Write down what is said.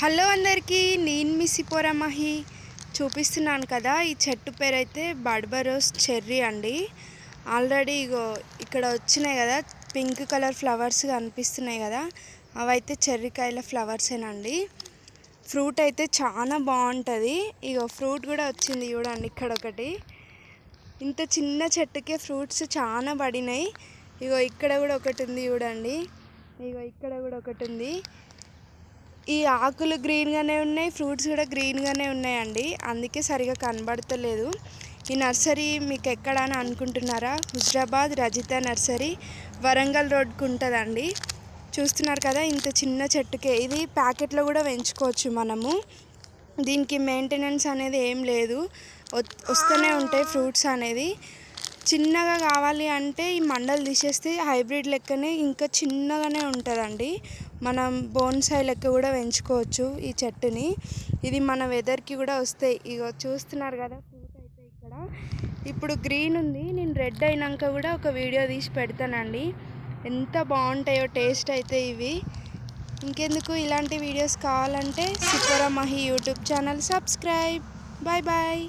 Hello అందరికీ నేను మీ సిపోరా మహి చూపిస్తున్నాను కదా ఈ చెట్టు పేరు అయితే బడ్బరోస్ చెర్రీ అండి. ఆల్రెడీ ఇగో ఇక్కడ వచ్చినాయి కదా పింక్ కలర్ ఫ్లవర్స్ కనిపిస్తున్నాయి కదా అవైతే చెర్రీకాయల ఫ్లవర్సేనండి. ఫ్రూట్ అయితే చాలా బాగుంటుంది. ఇగో ఫ్రూట్ కూడా వచ్చింది చూడండి ఇక్కడ ఒకటి ఇంత చిన్న చెట్టుకే ఫ్రూట్స్ చాలా పడినాయి. ఇగో ఇక్కడ కూడా ఒకటి ఉంది చూడండి. ఇగో ఇక్కడ కూడా ఒకటి ఉంది ఈ ఆకులు గ్రీన్గానే ఉన్నాయి ఫ్రూట్స్ కూడా గ్రీన్గానే ఉన్నాయండి. అందుకే సరిగా కనబడతలేదు. ఈ నర్సరీ మీకు ఎక్కడ అని అనుకుంటున్నారా? హుజరాబాద్ రజిత నర్సరీ వరంగల్ రోడ్కు ఉంటుందండి. చూస్తున్నారు కదా ఇంత చిన్న చెట్టుకే. ఇది ప్యాకెట్లో కూడా పెంచుకోవచ్చు మనము. దీనికి మెయింటెనెన్స్ అనేది ఏం లేదు. వస్తూనే ఉంటాయి ఫ్రూట్స్ అనేది. చిన్నగా కావాలి అంటే ఈ మండలు తీసేస్తే హైబ్రిడ్ లెక్కనే ఇంకా చిన్నగానే ఉంటుందండి. మనం బోన్సాయి లెక్క కూడా పెంచుకోవచ్చు ఈ చెట్టుని. ఇది మన వెదర్కి కూడా వస్తాయి. ఇగో చూస్తున్నారు కదా ఫ్రూట్ అయితే ఇక్కడ. ఇప్పుడు గ్రీన్ ఉంది. నేను రెడ్ అయినాక కూడా ఒక వీడియో తీసి పెడతానండి. ఎంత బాగుంటాయో టేస్ట్ అయితే ఇవి. ఇంకెందుకు ఇలాంటి వీడియోస్ కావాలంటే సిపోరా Mahi YouTube channel subscribe. Bye bye.